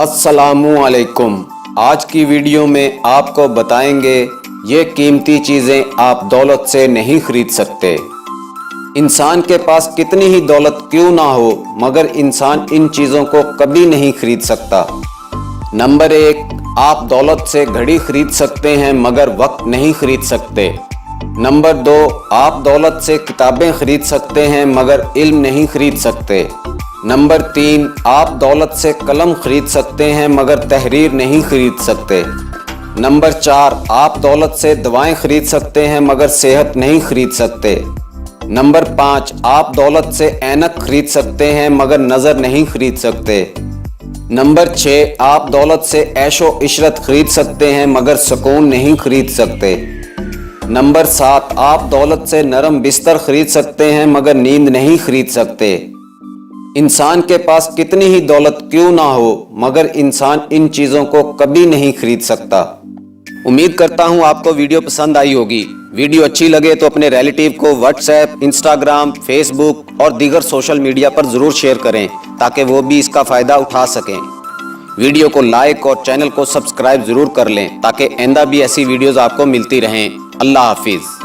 असलकुम आज की वीडियो में आपको बताएँगे, ये कीमती चीज़ें आप दौलत से नहीं खरीद सकते। इंसान के पास कितनी ही दौलत क्यों ना हो, मगर इंसान इन चीज़ों को कभी नहीं खरीद सकता। नंबर एक, आप दौलत से घड़ी खरीद सकते हैं, मगर वक्त नहीं खरीद सकते। नंबर दो, आप दौलत से किताबें खरीद सकते हैं, मगर इल्म नहीं खरीद सकते। नंबर तीन, आप दौलत से कलम खरीद सकते हैं, मगर तहरीर नहीं खरीद सकते। नंबर चार, आप दौलत से दवाएँ खरीद सकते हैं, मगर सेहत नहीं खरीद सकते। नंबर पाँच, आप दौलत से ऐनक खरीद सकते हैं, मगर नज़र नहीं खरीद सकते। नंबर छः, आप दौलत से ऐशो इशरत खरीद सकते हैं, मगर सुकून नहीं खरीद सकते। नंबर सात, आप दौलत से नरम बिस्तर खरीद सकते हैं, मगर नींद नहीं खरीद सकते। इंसान के पास कितनी ही दौलत क्यों ना हो, मगर इंसान इन चीज़ों को कभी नहीं खरीद सकता। उम्मीद करता हूँ आपको वीडियो पसंद आई होगी। वीडियो अच्छी लगे तो अपने रिलेटिव को व्हाट्सएप इंस्टाग्राम फेसबुक और दीगर सोशल मीडिया पर ज़रूर शेयर करें, ताकि वो भी इसका फ़ायदा उठा सकें। वीडियो को लाइक और चैनल को सब्सक्राइब ज़रूर कर लें, ताकि आइंदा भी ऐसी वीडियोज़ आपको मिलती रहें। अल्लाह हाफिज़।